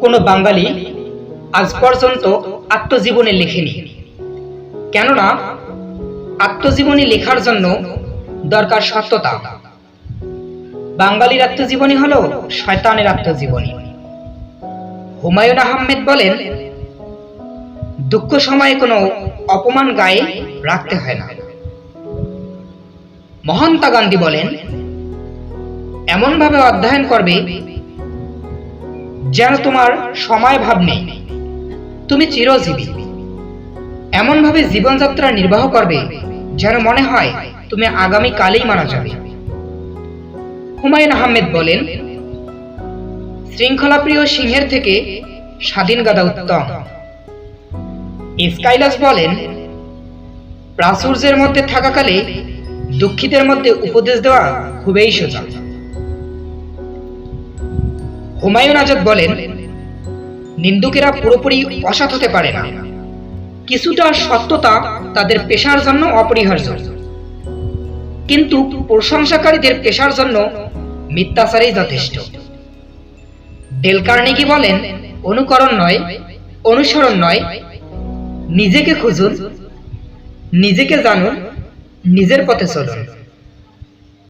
কোনো বাঙালি আজ পর্যন্ত আত্মজীবনী লেখেনি। কেননা আত্মজীবনী লেখার জন্য দরকার সত্যতা। বাঙালির আত্মজীবনী হলো শয়তানের আত্মজীবনী। হুমায়ুন আহমেদ বলেন, দুঃখ সময়ে কোনো অপমান গায়ে রাখতে হয় না। মহাত্মা গান্ধী বলেন, এমনভাবে অধ্যয়ন করবে যেন তোমার সময় ভাব নেই। তুমি চিরজীবী। এমনভাবে জীবনযাত্রা নির্বাহ করবে যেন মনে হয় তুমি আগামী কালেই মারা যাবে। হুমায়ুন আহমেদ বলেন, শৃঙ্খলাপ্রিয় সিংহের থেকে স্বাধীন গাদা উত্তম। স্কাইলাস বলেন, প্রাচুর্যের মধ্যে থাকাকালে দুঃখিতের মধ্যে উপদেশ দেওয়া খুবই সোজা। হুমায়ুন আজাদ বলেন, নিন্দুকেরা পুরোপুরি অসৎ হতে পারে না। কিছুটা সত্যতা তাদের পেশার জন্য অপরিহার্য। কিন্তু প্রশংসাকারীদের পেশার জন্য মিথ্যাচারই যথেষ্ট। ডেল কার্নেগি বলেন, অনুকরণ নয়, অনুসরণ নয়, নিজেকে খুঁজুন, নিজেকে জানুন, নিজের পথে চলুন।